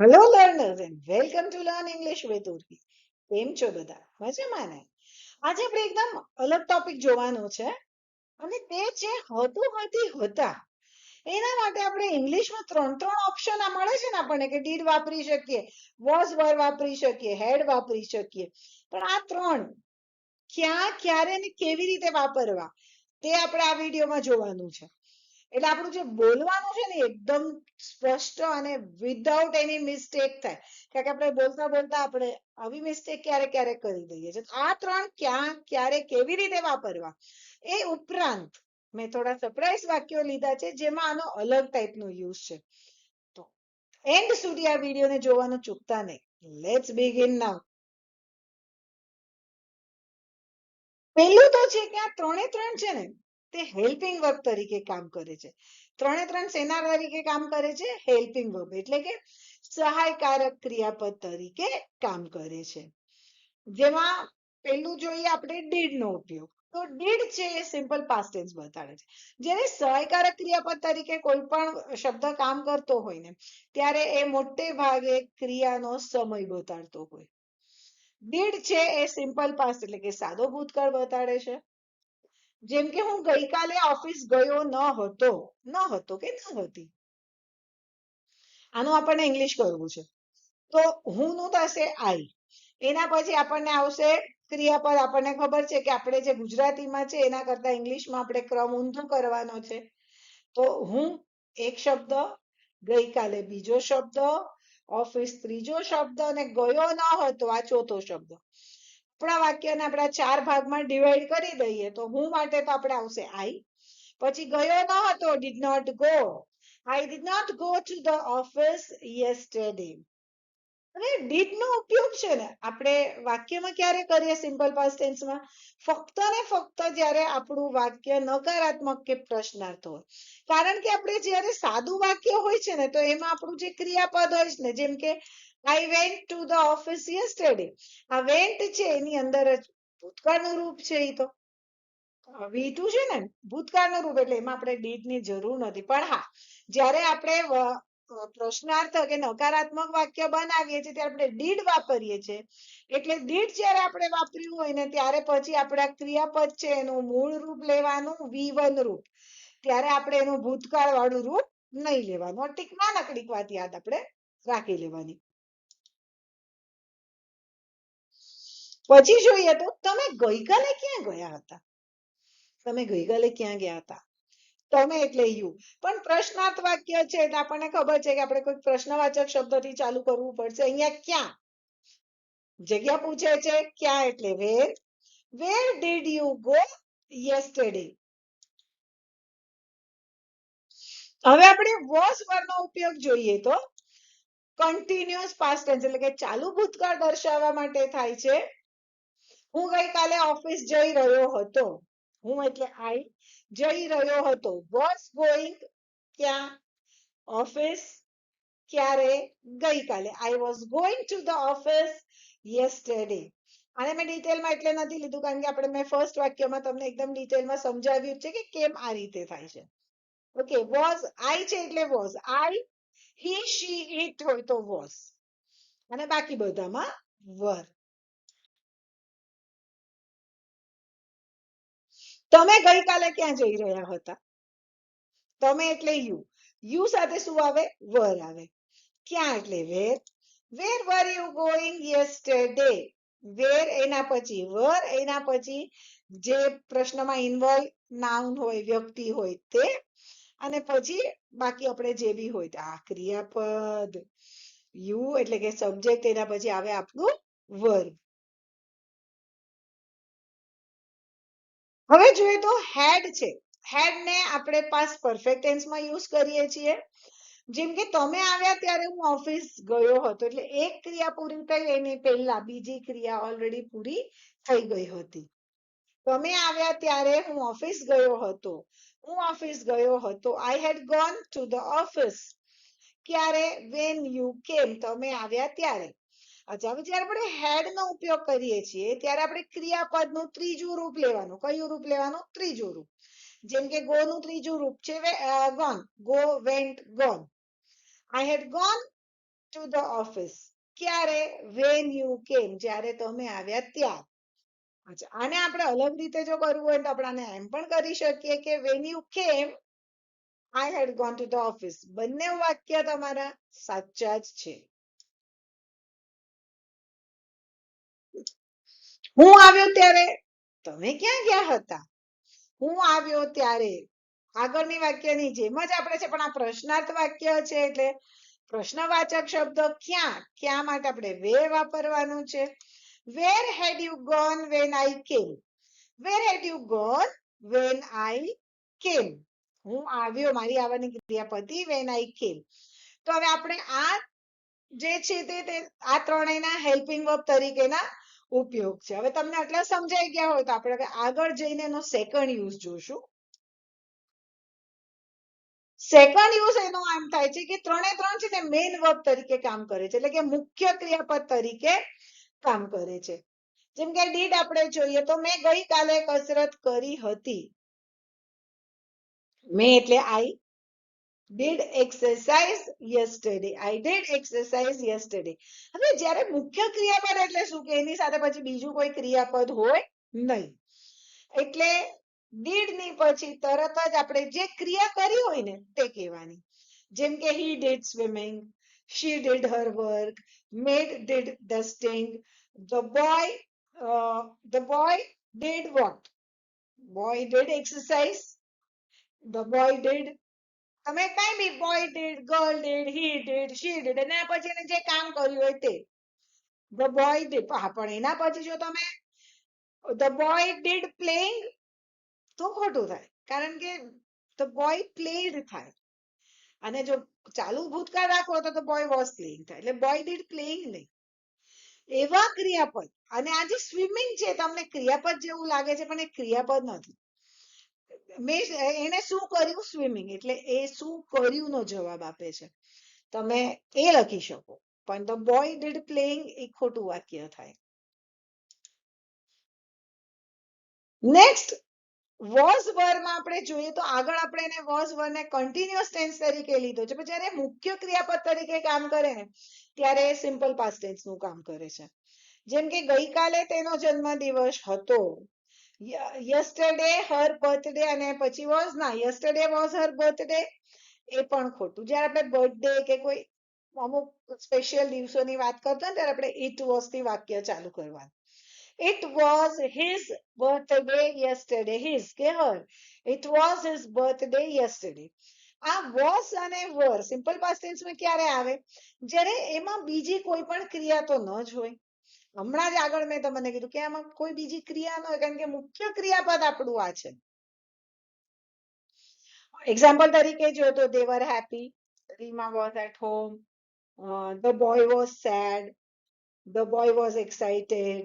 Hello learners and welcome to learn English with Urvi કેમ છો બધા? મજામાં ને? આજે આપણે એકદમ અલગ ટોપિક જોવાનો છે અને તે છે હતું, હતી, હતા. એના માટે આપણે ઇંગ્લિશમાં ત્રણ ત્રણ ઓપ્શન આ મળે છે ને આપણને કે ડીડ વાપરી શકીએ વોઝ વર વાપરી શકીએ હેડ વાપરી શકીએ. પણ આ ત્રણ ક્યાં, ક્યારે ને કેવી રીતે વાપરવા તે આપણે આ વિડીયોમાં જોવાનું છે. એટલે આપણું જે બોલવાનું છે ને એકદમ સ્પષ્ટ અને વિધાઉટ એની મિસ્ટેક થાય. કારણ કે આપણે બોલતા બોલતા આપણે આવી મિસ્ટેક ક્યારેક ક્યારેક કરી દઈએ છીએ. આ ત્રણ ક્યાં, ક્યારે, કેવી રીતે વાપરવા? એ ઉપરાંત મેં થોડા સરપ્રાઈઝ વાક્યો લીધા છે જેમાં આનો અલગ ટાઈપનો યુઝ છે. તો એન્ડ સુધી આ વિડીયોને જોવાનું ચૂકતા નહીં. લેટ્સ બિગિન નાઉ પહેલું તો છે કે આ ત્રણે ત્રણ છે ને તે હેલ્પિંગ વર્બ તરીકે કામ કરે છે. ત્રણે ત્રણ સેના તરીકે કામ કરે છે, હેલ્પિંગ વર્બ એટલે કે સહાયકારક ક્રિયાપદ તરીકે કામ કરે છે. જેમાં પેલું જોઈએ આપણે ડીડ નો ઉપયોગ. તો ડીડ છે એ સિમ્પલ પાસ્ટ ટેન્સ બતાડે છે. જ્યારે સહાયકારક ક્રિયાપદ તરીકે કોઈ પણ શબ્દ કામ કરતો હોય ને, ત્યારે એ મોટે ભાગે ક્રિયાનો સમય બતાડતો હોય. ડીડ છે એ સિમ્પલ પાસ્ટ એટલે કે સાદો ભૂતકાળ બતાડે છે. જેમ કે હું ગઈકાલે ઓફિસ ગયો ન હતો ન હતો કે ન હતી. આનું આપણને ઇંગ્લિશ કરવું છે. તો હું નું થશે આઈ એના પછી આપણને આવશે ક્રિયાપદ આપણને ખબર છે કે આપણે જે ગુજરાતીમાં છે, એના કરતા ઇંગ્લિશમાં આપણે ક્રમ ઊંધો કરવાનો છે. તો હું એક શબ્દ, ગઈકાલે બીજો શબ્દ ઓફિસ ત્રીજો શબ્દ અને ગયો ન હતો, આ ચોથો શબ્દ. આપણા વાક્યને આપણા ચાર ભાગમાં ડિવાઈડ કરી દઈએ તો હું માટે તો આપણે આવશે આઈ પછી ગયો ન હતો did not go I did not go to the office yesterday અને ડીડ નો ઉપયોગ છે ને? આપણે વાક્યમાં ક્યારે કરીએ સિમ્પલ પાસ્ટ ટેન્સમાં ફક્ત ને ફક્ત જ્યારે આપણું વાક્ય નકારાત્મક કે પ્રશ્નાર્થ હોય. કારણ કે આપણે જ્યારે સાદું વાક્ય હોય છે ને, તો એમાં આપણું જે ક્રિયાપદ હોય છે ને, જેમ કે I went to the office yesterday આ વેન્ટ છે એની અંદર જ. ભૂતકાળનું રૂપ છે એ તો. વી ટુ છે ને, ભૂતકાળનું રૂપ એટલે એમાં આપણે ડીડની જરૂર નથી. પણ હા, જ્યારે આપણે પ્રશ્નાર્થ કે નકારાત્મક વાક્ય બનાવીએ છીએ, ત્યારે આપણે ડીડ વાપરીએ છીએ. એટલે ડીડ જ્યારે આપણે વાપર્યું હોય ને, ત્યારે પછી આપણા ક્રિયાપદ છે એનું મૂળ રૂપ લેવાનું વી રૂપ. ત્યારે આપણે એનું ભૂતકાળ વાળું રૂપ નહીં લેવાનું. ટીક નાનકડીક વાત યાદ આપણે રાખી લેવાની. પછી જોઈએ તો તમે ગઈકાલે ક્યાં ગયા હતા? તમે ગઈકાલે ક્યાં ગયા હતા? તમે એટલે યુ. પણ પ્રશ્નાર્થ વાક્ય છે એટલે આપણને ખબર છે કે આપણે કોઈ પ્રશ્નવાચક શબ્દથી ચાલુ કરવું પડશે. અહીંયા ક્યાં? જગ્યા પૂછે છે ક્યાં એટલે where where did you go yesterday હવે આપણે વોઝ વર્ડનો ઉપયોગ જોઈએ તો કન્ટિન્યુઅસ પાસ્ટ ટેન્સ એટલે કે ચાલુ ભૂતકાળ દર્શાવવા માટે થાય છે. હું ગઈકાલે ઓફિસ જઈ રહ્યો હતો. હું એટલે આઈ જઈ રહ્યો હતો. વોઝ ગોઈંગ ક્યાં? ઓફિસ ક્યારે? ગઈકાલે I was going to the office yesterday અને મેં ડિટેલમાં એટલે નથી લીધું, કારણ કે આપણે મેં ફર્સ્ટ વાક્યમાં તમને એકદમ ડિટેલમાં સમજાવ્યું છે કે કેમ આ રીતે થાય છે. ઓકે વોઝ આઈ છે એટલે was I he she it હોય તો વોઝ અને બાકી બધામાં વર તમે ગઈકાલે ક્યાં જઈ રહ્યા હતા? તમે એટલે યુ. યુ સાથે શું આવે? વર આવે. ક્યાં એટલે where? Where, were you going yesterday. Where એના પછી, વર એના પછી જે પ્રશ્નમાં ઇન્વોલ્વ નાઉન હોય, વ્યક્તિ હોય તે, અને પછી બાકી આપણે જે બી હોય આ ક્રિયાપદ. યુ એટલે કે સબ્જેક્ટ એના પછી આવે આપણું વર્બ. હવે જોઈએ તો હેડ છે. હેડ ને આપણે પાસ પરફેક્ટ ટેન્સમાં યુઝ કરીએ છીએ. જેમ કે તમે આવ્યા ત્યારે હું ઓફિસ ગયો હતો, એટલે એક ક્રિયા પૂરી થઈ એની પહેલા બીજી ક્રિયા ઓલરેડી પૂરી થઈ ગઈ હતી. તમે આવ્યા ત્યારે હું ઓફિસ ગયો હતો. હું ઓફિસ ગયો હતો. I had gone to the office ક્યારે? વેન યુ કેમ તમે આવ્યા ત્યારે. અચ્છા જ્યારે આપણે હેડ નો ઉપયોગ કરીએ છીએ, ત્યારે આપણે ક્રિયાપદનું ત્રીજું રૂપ લેવાનું. કયું રૂપ લેવાનું? ત્રીજું રૂપ. જેમ કે ગો નું ત્રીજું રૂપ છે gone. Go went gone. I had gone to the office ક્યારે? વેન યુ કેમ જ્યારે તમે આવ્યા ત્યાં. અચ્છા, આને આપણે અલગ રીતે જો કરવું હોય તો આપણે એમ પણ કરી શકીએ કે when you came I had gone to the office બંને વાક્ય તમારા સાચા જ છે. હું આવ્યો ત્યારે? તમે ક્યાં ગયા હતા? હું આવ્યો ત્યારે? આગળની વાક્યની જેમ જ આપણે છે, પણ આ પ્રશ્નાર્થ વાક્ય છે, એટલે પ્રશ્નવાચક શબ્દ ક્યાં ક્યાં માટે આપણે વે વાપરવાનું છે? Where had you gone when I came where had you gone when I came હું આવ્યો, મારી આવવાની ક્રિયાપતિ વેન આઈ કેમ તો હવે આપણે આ જે છે તે આ ત્રણેયના હેલ્પિંગ વર્બ તરીકેના ઉપયોગ છે. હવે તમને આટલા સમજાઈ ગયા હોય તો આપણે હવે આગળ જઈને એનો સેકન્ડ યુઝ જોશું. સેકન્ડ યુઝ એનો એમ થાય છે કે ત્રણે ત્રણ છે ને મેઇન વર્બ તરીકે કામ કરે છે. એટલે કે મુખ્ય ક્રિયાપદ તરીકે કામ કરે છે. જેમ કે ડીડ આપણે જોઈએ તો મેં ગઈકાલે કસરત કરી હતી. મેં એટલે આઈ did exercise yesterday i did exercise yesterday હવે જ્યારે મુખ્ય ક્રિયાપદ એટલે શું કે એની સાથે પછી બીજું કોઈ ક્રિયાપદ હોય નહીં એટલે did ની પછી તરત જ આપણે જે ક્રિયા કરી હોય ને તે કહેવાની જેમ કે he did swimming she did her work maid did dusting the boy uh, the boy did what boy did exercise the boy did તમે કઈ બી boy did girl did he did she did અને પછી એને જે કામ કર્યું હોય તે. ધ બોય ડીડ હા, પણ એના પછી જો તમે ધ બોય ડીડ પ્લેઇંગ તો ખોટું થાય. કારણ કે ધ બોય પ્લેડ થાય. અને જો ચાલુ ભૂતકાળ રાખો તો બોય વોઝ પ્લેઇંગ થાય. એટલે બોય ડીડ પ્લેઇંગ નહીં. એવા ક્રિયાપદ. અને આ જે સ્વિમિંગ છે, તમને ક્રિયાપદ જેવું લાગે છે, પણ એ ક્રિયાપદ નથી. મેં એને શું કર્યું? સ્વિમિંગ. એટલે એ શું કર્યું નો જવાબ આપે છે. તમે એ લખી શકો. પણ ધ બોય ડીડ પ્લેઇંગ એ ખોટું વાક્ય થાય. નેક્સ્ટ વોઝ વરમાં આપણે જોઈએ તો આગળ આપણે એને વોઝ વરને કન્ટિન્યુઅસ ટેન્સ તરીકે લીધો છે. પણ જ્યારે મુખ્ય ક્રિયાપદ તરીકે કામ કરે ને, ત્યારે સિમ્પલ પાસ્ટ ટેન્સનું કામ કરે છે. જેમ કે ગઈકાલે તેનો જન્મદિવસ હતો. યસ્ટરડે હર બર્થડે અને પછી વોઝ ના યસ્ટરડે વોઝ હર બર્થડે એ પણ ખોટું. જ્યારે આપણે બર્થડે કે કોઈ અમુક સ્પેશિયલ દિવસોની વાત કરતા ત્યારે આપણે ઇટ વોઝથી વાક્ય ચાલુ કરવાનું. It was his birthday yesterday his કે her it was his birthday yesterday આ વોઝ અને વર સિમ્પલ પાસ્ટ ટેન્સમાં ક્યારે આવે? જ્યારે એમાં બીજી કોઈ પણ ક્રિયા તો ન જ હોય. હમણાં જ આગળ મેં તમને કીધું કે આમાં કોઈ બીજી ક્રિયા ન હોય, કારણ કે મુખ્ય ક્રિયાપદ આપણું આ છે. એક્ઝામ્પલ તરીકે જો તો they were happy Reema was at home the boy was sad the boy was excited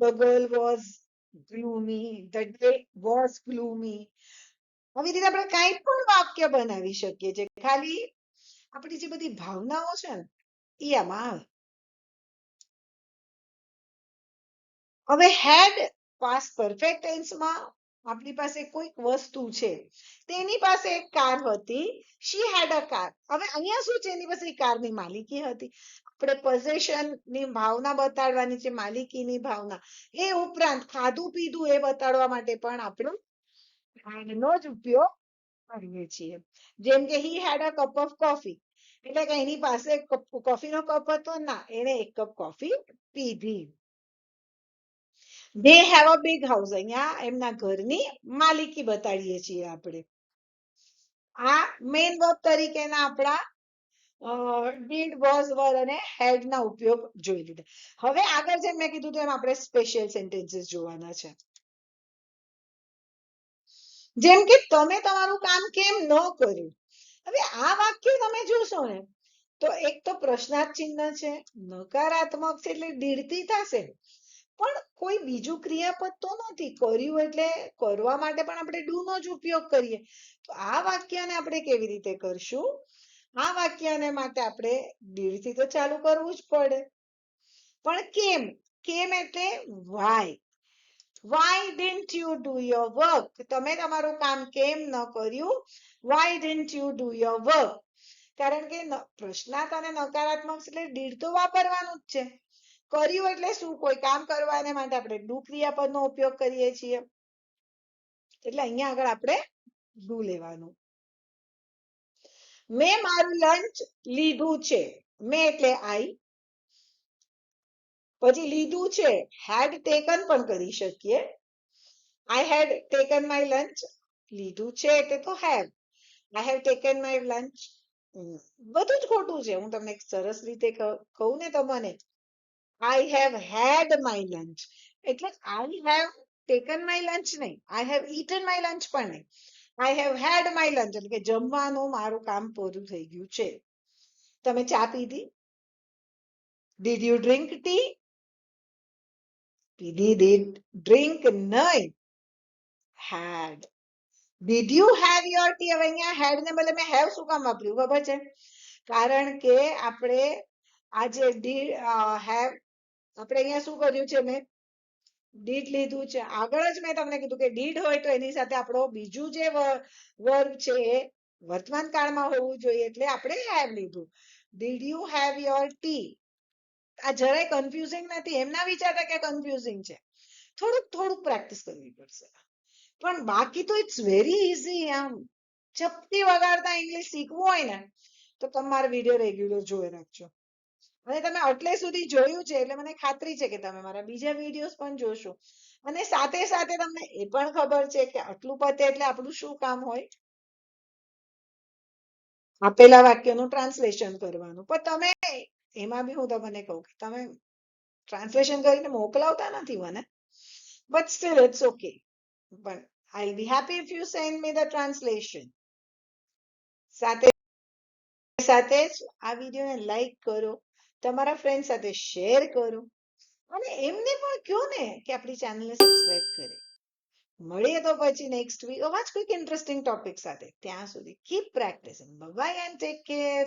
the girl was gloomy the day was gloomy આવી રીતે આપણે કાંઈ પણ વાક્ય બનાવી શકીએ છીએ. ખાલી આપણી જે બધી ભાવનાઓ છે ને, એ આમાં આવે. હવે હેડ પાસ પરફેક્ટ ટેન્સમાં આપણી પાસે કોઈક વસ્તુ છે. તેની પાસે એક કાર હતી. શી હેડ અ કાર હવે અહીંયા શું છે? એની પાસે કારની માલિકી હતી. આપણે પોઝેશનની ભાવના બતાડવાની છે, માલિકીની ભાવના. એ ઉપરાંત ખાધું પીધું એ બતાડવા માટે પણ આપણે હેડનો જ ઉપયોગ કરીએ છીએ. જેમ કે he had a cup of coffee એટલે કે એની પાસે કોફીનો કપ હતો ના એને એક કપ કોફી પીધી. They have a big house અહીંયા એમના ઘરની માલિકી બતાડીએ છીએ આપણે. આ મેઇન વર્બ તરીકેના આપણા ડીડ વોઝ વર અને હેડ ના ઉપયોગ જોઈ લીધા. હવે આગળ જેમ મેં કીધું તેમ આપણે સ્પેશિયલ સેન્ટેન્સીસ જોવાના છે. જેમ કે તમે તમારું કામ કેમ ન કર્યું? હવે આ વાક્ય તમે જોશો ને, તો એક તો પ્રશ્નાર્થ ચિહ્ન છે, નકારાત્મક છે એટલે દીડતી થશે. પણ કોઈ બીજું ક્રિયાપદ તો નથી. કર્યું એટલે કરવા માટે પણ આપણે ડુ નો જ ઉપયોગ કરીએ. તો આ વાક્યને આપણે કેવી રીતે કરશું? આ વાક્યને માટે આપણે દીડથી તો ચાલુ કરવું જ પડે. પણ કેમ? કેમ એટલે why why didn't you do your work તમે તમારું કામ કેમ ન કર્યું? Why didn't you do your work કારણ કે પ્રશ્નાર્થ અને નકારાત્મક એટલે ડીડ તો વાપરવાનું જ છે. કર્યું એટલે શું? કોઈ કામ કરવાને માટે આપણે ડુ ક્રિયાપદનો ઉપયોગ કરીએ છીએ. એટલે અહીંયા આગળ આપણે ડુ લેવાનું. મેં મારું લંચ લીધું છે. મેં એટલે આઈ. પછી લીધું છે. હેડ ટેકન પણ કરી શકીએ. I had taken my lunch લીધું છે એટલે તો have I have taken my lunch બધું જ ખોટું છે. હું તમને સરસ રીતે કહું ને તમને. I have had my lunch એટલે I have taken my lunch નહીં. I have eaten my lunch પણ નહીં. I have had my lunch એટલે કે જમવાનું મારું કામ પૂરું થઈ ગયું છે. તમે ચા પીધી ડીડ યુ ડ્રિંક ટી પીધી ડીડ ડ્રિંક નહીં? Had. Did you have your tea? હવે અહીંયા had ને બદલે મેં have શું કામ વાપર્યું? ખબર છે? કારણ કે આપણે આ જે did અ, have આપણે અહીંયા શું કર્યું છે મેં? ડીડ લીધું છે. આગળ જ મેં તમને કીધું કે ડીડ હોય તો એની સાથે આપણો બીજું જે વર્બ છે એ વર્તમાન કાળમાં હોવું જોઈએ એટલે આપણે હેવ લીધું. Did you have your tea આ જરાય કન્ફ્યુઝિંગ નથી. એમના વિચારતા કે કન્ફ્યુઝિંગ છે. થોડુંક થોડુંક પ્રેક્ટિસ કરવી પડશે. પણ બાકી તો ઇટ્સ વેરી ઇઝી આમ. ચપટી વગાડતા ઇંગ્લિશ શીખવું હોય ને, તો તમારે વીડિયો રેગ્યુલર જોઈ રાખજો. અને તમે આટલે સુધી જોયું છે એટલે મને ખાતરી છે કે તમે મારા બીજા વિડીયોઝ પણ જોશો. અને સાથે સાથે તમને એ પણ ખબર છે કે આટલું પતે એટલે આપણું શું કામ હોય? આપેલા વાક્યનું ટ્રાન્સલેશન કરવાનું. પણ તમે એમાં બી હું તમને કહું કે તમે ટ્રાન્સલેશન કરીને મોકલાવતા નથી મને. But still it's okay. પણ I be happy if you send me the translation. સાથે સાથે જ આ વિડીયોને લાઈક કરો. તમારા ફ્રેન્ડ સાથે શેર કરો અને એમને પણ કહો ને કે આપણી ચેનલને સબસ્ક્રાઇબ કરે. મળીએ તો પછી નેક્સ્ટ વીક અવાજ કોઈક ઇન્ટરેસ્ટિંગ ટોપિક સાથે. ત્યાં સુધી keep practising bye and take care